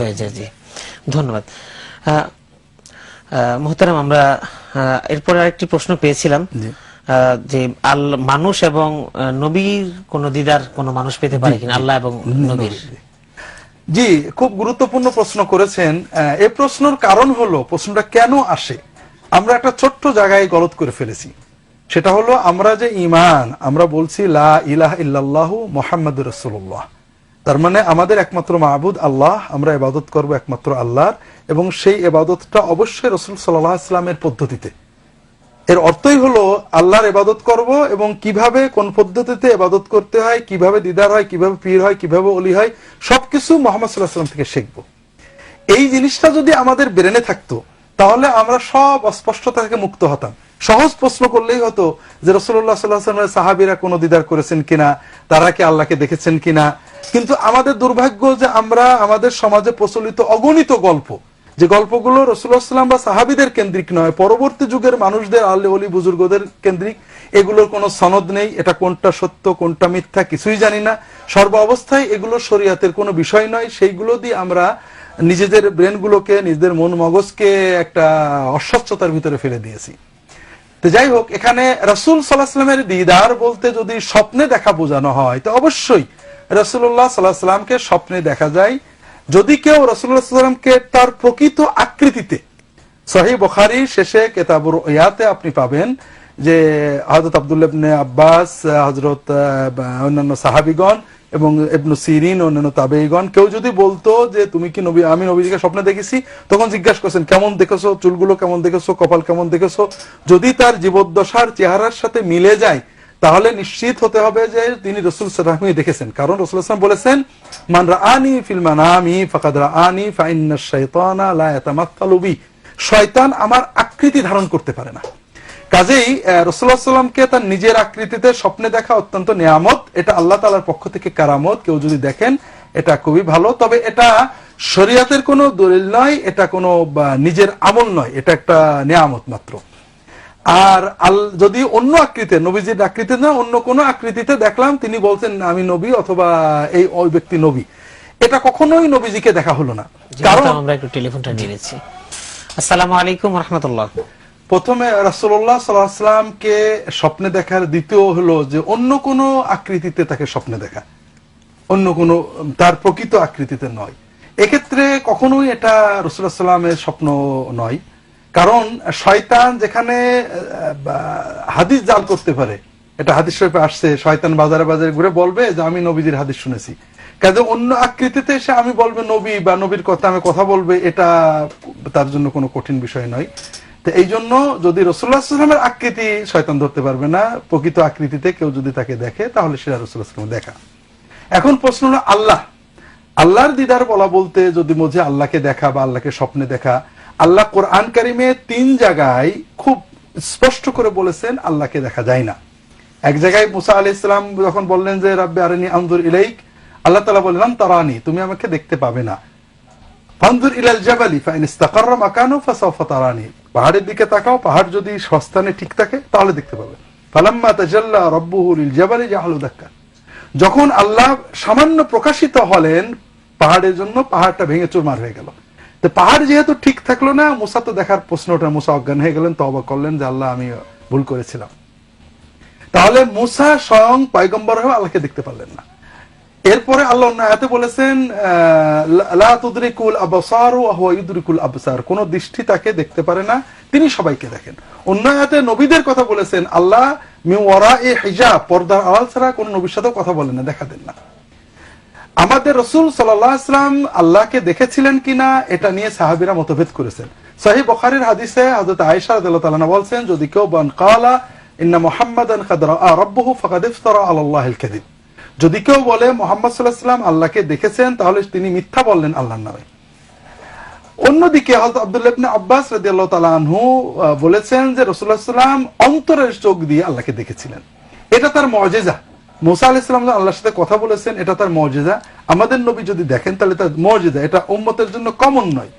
হয়ে যায় জি। ধন্যবাদ। মোহতারাম আমরা এরপরে আরেকটি প্রশ্ন পেয়েছিলাম যে আল মানুষ এবং নবীর কোন দিদার কোন মানুষ পেতে পারে কিনা? আল্লাহ এবং নবীর। জি খুব গুরুত্বপূর্ণ প্রশ্ন করেছেন। এই প্রশ্নের কারণ হলো প্রশ্নটা কেন আসে? আমরা একটা ছোট্ট জায়গায় গলত করে ফেলেছি। সেটা হলো আমরা যে ইমান আমরা বলছি লা ইলাহ ইল্লাল্লাহু মোহাম্মদ রসুল্লাহ তার মানে আমাদের একমাত্র মাহবুদ আল্লাহ, আমরা এবাদত করব একমাত্র আল্লাহর, এবং সেই এবাদতটা অবশ্যই রসুল সাল্লাহ ইসলামের পদ্ধতিতে। এর অর্থই হলো আল্লাহর এবাদত করব এবং কীভাবে, কোন পদ্ধতিতে এবাদত করতে হয়, কীভাবে দিদার হয়, কীভাবে পীর হয়, কীভাবে অলি হয়, সবকিছু মোহাম্মদ সাল্লাহ সাল্লাম থেকে শিখব। এই জিনিসটা যদি আমাদের ব্রেনে থাকতো, তাহলে আমরা সব অস্পষ্টতা থেকে মুক্ত হতাম। সহজ প্রশ্ন করলেই হতো যে রসুল্লাহ সাল্লাহামের সাহাবিরা কোনো দিদার করেছেন কিনা, তারা কি আল্লাহকে দেখেছেন কিনা? কিন্তু আমাদের দুর্ভাগ্য যে আমরা আমাদের সমাজে প্রচলিত অগণিত গল্প, যে গল্পগুলো রসুল্লাহ সাল্লাম বা সাহাবিদের কেন্দ্রিক নয়, পরবর্তী যুগের মানুষদের আল্লে অলি বুজুর্গদের কেন্দ্রিক, এগুলোর কোনো সনদ নেই, এটা কোনটা সত্য, কোনটা মিথ্যা কিছুই জানি না। সর্ব অবস্থায় এগুলো শরিয়াতের কোনো বিষয় নয়, সেইগুলো দিয়ে আমরা নিজেদের ব্রেনগুলোকে, নিজেদের মন মগজকে একটা অস্বচ্ছতার ভিতরে ফেলে দিয়েছি। তো যাই হোক, এখানে রাসুল সাল্লাহামের দিদার বলতে যদি স্বপ্নে দেখা বোঝানো হয়, তো অবশ্যই রসুল্লাহ সাল্লাহ সাল্লামকে স্বপ্নে দেখা যায়। যদি কেউ রসুল্লাহ তার প্রকৃত আকৃতিতে, সহি বখারি শেষে কেতাবুর ইয়াতে আপনি পাবেন যে হজরত আবদুল্লাবনে আব্বাস হজরত অন্যান্য সাহাবিগণ এবং এবনু সিরিন অন্যান্য তাবেইগণ কেউ যদি বলতো যে তুমি কি নবী, আমি নবীজিকে স্বপ্নে দেখেছি, তখন জিজ্ঞাসা করছেন, কেমন দেখেছ? চুলগুলো কেমন দেখেছ? কপাল কেমন দেখেছ? যদি তার জীবদ্দশার চেহারার সাথে মিলে যায়, তাহলে নিশ্চিত হতে হবে যে তিনি রসুল সাল্লামই দেখেছেন। কারণ রসুল আসলাম বলেছেন, মান রাআনি ফিল মানামি ফাকাদ রাআনি ফাইন্না শাইতানা লা ইয়াতামাত্তালু শয়তান আমার আকৃতি ধারণ করতে পারে না। কাজেই রসুল্লাহ সাল্লামকে তার নিজের আকৃতিতে স্বপ্নে দেখা অত্যন্ত নিয়ামত। এটা আল্লাহ তালার পক্ষ থেকে কারামত। কেউ যদি দেখেন এটা খুবই ভালো। তবে এটা শরিয়াতের কোনো দলিল নয় এটা কোনো নিজের আমল নয়। এটা একটা নিয়ামত মাত্র। আর আল যদি অন্য আকৃতিতে নবীজির আকৃতি না অন্য কোন আকৃতিতে দেখলাম তিনি বলছেন আমি নবী অথবা এই ওই ব্যক্তি নবী। এটা কখনোই নবীজিকে দেখা হলো না। কারণ আমরা একটু টেলিফোনটা নিয়েছি আসসালামু আলাইকুম রহমতুল্লাহ। প্রথমে রাসুল্লাহ সাল্লাহামকে স্বপ্নে দেখার দ্বিতীয় হলো যে অন্য কোনো আকৃতিতে তাকে স্বপ্নে দেখা। অন্য কোনো, তার প্রকৃত আকৃতিতে নয়। এক্ষেত্রে কখনোই এটা রসুল্লাহ সাল্লামের স্বপ্ন নয়। কারণ শয়তান যেখানে হাদিস জাল করতে পারে, এটা হাদিস শরীফে আসছে, শয়তান বাজারে বাজারে ঘুরে বলবে যে আমি নবীজির হাদিস শুনেছি। কাজে অন্য আকৃতিতে এসে আমি বলবে নবী বা নবীর কথা, আমি কথা বলবে, এটা তার জন্য কোনো কঠিন বিষয় নয়। তো এই জন্য যদি রসুল্লাহ সাল্লামের আকৃতি শয়তান ধরতে পারবে না, প্রকৃত আকৃতিতে কেউ যদি তাকে দেখে, তাহলে সেটা রসুল্লাহ সাল্লাম দেখা। এখন প্রশ্ন হলো আল্লাহ। আল্লাহর দিদার বলা বলতে যদি বোঝে আল্লাহকে দেখা বা আল্লাহকে স্বপ্নে দেখা, আল্লাহ কোরআন কারিমে তিন জায়গায় খুব স্পষ্ট করে বলেছেন আল্লাহকে দেখা যায় না। এক জায়গায় মুসা আলি ইসলাম যখন বললেন যে, রাব্বে আরেনি আন্দুর ইলাইক, আল্লাহ তালা বললাম তারানি, তুমি আমাকে দেখতে পাবে না। ফানজুর ইলাল জাবালি, ফাইন ইস্তাকাররা মাকানু, ফাসাউফা তারানি। পাহাড়ের দিকে তাকাও, পাহাড় যদি সস্তানে ঠিক থাকে, তাহলে দেখতে পাবে। ফালাম্মা তাজাল্লা রব্বুহু লিল জাবালি জাহালু দাক্কা। যখন আল্লাহ সামান্য প্রকাশিত হলেন, পাহাড়ের জন্য পাহাড়টা ভেঙে চুরমার হয়ে গেল। তো পাহাড় যেহেতু ঠিক থাকল না, মুসা তো দেখার প্রশ্নটা মুসা অজ্ঞান হয়ে গেলেন তবা করলেন যে আল্লাহ, আমি ভুল করেছিলাম। তাহলে মুসা স্বয়ং পয়গম্বর হয়ে আল্লাহকে দেখতে পারলেন না। এরপরে আল্লাহ আয়াতে বলেছেন আবসার কোন দৃষ্টি তাকে দেখতে পারে না, তিনি সবাইকে দেখেন। অন্য আয়াতে নবীদের কথা বলেছেন, আল্লাহ পর্দার ছাড়া কোন নবীর সাথেও কথা বলেন না, দেখা দেন না। আমাদের রসুল সাল্লাম আল্লাহকে দেখেছিলেন কিনা, এটা নিয়ে সাহাবিরা মতভেদ করেছেন। সাহি বখারির হাদিসে হযরত আয়েশা রাদিয়াল্লাহু বলছেন, যদি কেউ বান কালা ইন্না মুহাম্মাদান কাদ রাআ যদি কেউ বলে মোহাম্মদ সাল্লাল্লাহু আলাইহি ওয়াসাল্লাম আল্লাহকে দেখেছেন, তাহলে তিনি মিথ্যা বললেন আল্লাহর নামে। অন্যদিকে হযরত আব্দুল্লাহ ইবনে আব্বাস রাদিয়াল্লাহু তাআলা আনহু বলেছেন যে রাসূলুল্লাহ সাল্লাম অন্তরের চোখ দিয়ে আল্লাহকে দেখেছিলেন। এটা তার মুজিজা মুসা আলাইহিস সালাম আল্লাহর সাথে কথা বলেছেন, এটা তার মুজিজা আমাদের নবী যদি দেখেন, তাহলে তার মুজিজা এটা উম্মতের জন্য কমন নয়।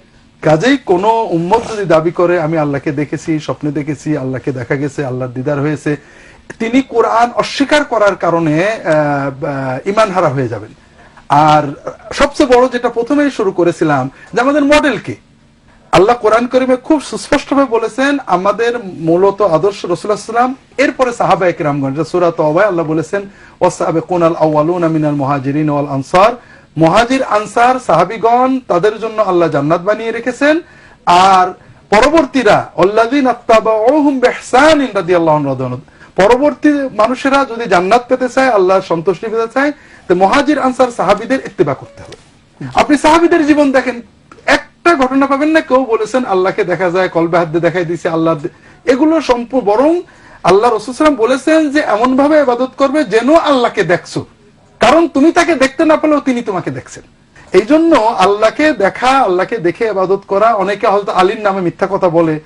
কাজেই কোন উম্মত যদি দাবি করে, আমি আল্লাহকে দেখেছি, স্বপ্নে দেখেছি, আল্লাহকে দেখা গেছে, আল্লাহর দিদার হয়েছে তিনি কোরআন অস্বীকার করার কারণে ইমান হারা হয়ে যাবেন। আর সবচেয়ে বড় যেটা প্রথমেই শুরু করেছিলাম, যে আমাদের মডেল কে? আল্লাহ কোরআন করিমে খুব সুস্পষ্টভাবে বলেছেন, আমাদের মূলত আদর্শ রসুলাম এরপরে সাহাবা একরামগঞ্জ আল্লাহ বলেছেন কোনাল আউয়ালুন আমিনাল মহাজিরিন ওয়াল আনসার। মহাজির, আনসার, সাহাবিগণ, তাদের জন্য আল্লাহ জান্নাত বানিয়ে রেখেছেন। আর পরবর্তীরা অল্লাদিন আত্তাবাউহুম বিহসানিন রাদিয়াল্লাহু আনহু পরবর্তী মানুষেরা যদি জান্নাত পেতে চায়, আল্লাহর সন্তুষ্টি পেতে চায়, তো মহাজির, আনসার সাহাবিদের ইত্তেবা করতে হবে। আপনি সাহাবিদের জীবন দেখেন, একটা ঘটনা পাবেন না, কেউ বলেছেন, আল্লাহকে দেখা যায়, কলবে হাত দিয়ে দেখাই দিছে আল্লাহ এগুলো সম্প বরং আল্লাহ রসুলাম বলেছেন যে এমন ভাবে ইবাদত করবে যেন আল্লাহকে দেখছ। কারণ তুমি তাকে দেখতে না পেলেও তিনি তোমাকে দেখছেন। এই জন্য আল্লাহকে দেখা, আল্লাহকে দেখে ইবাদত করা, অনেকে হয়তো আলীর নামে মিথ্যা কথা বলে।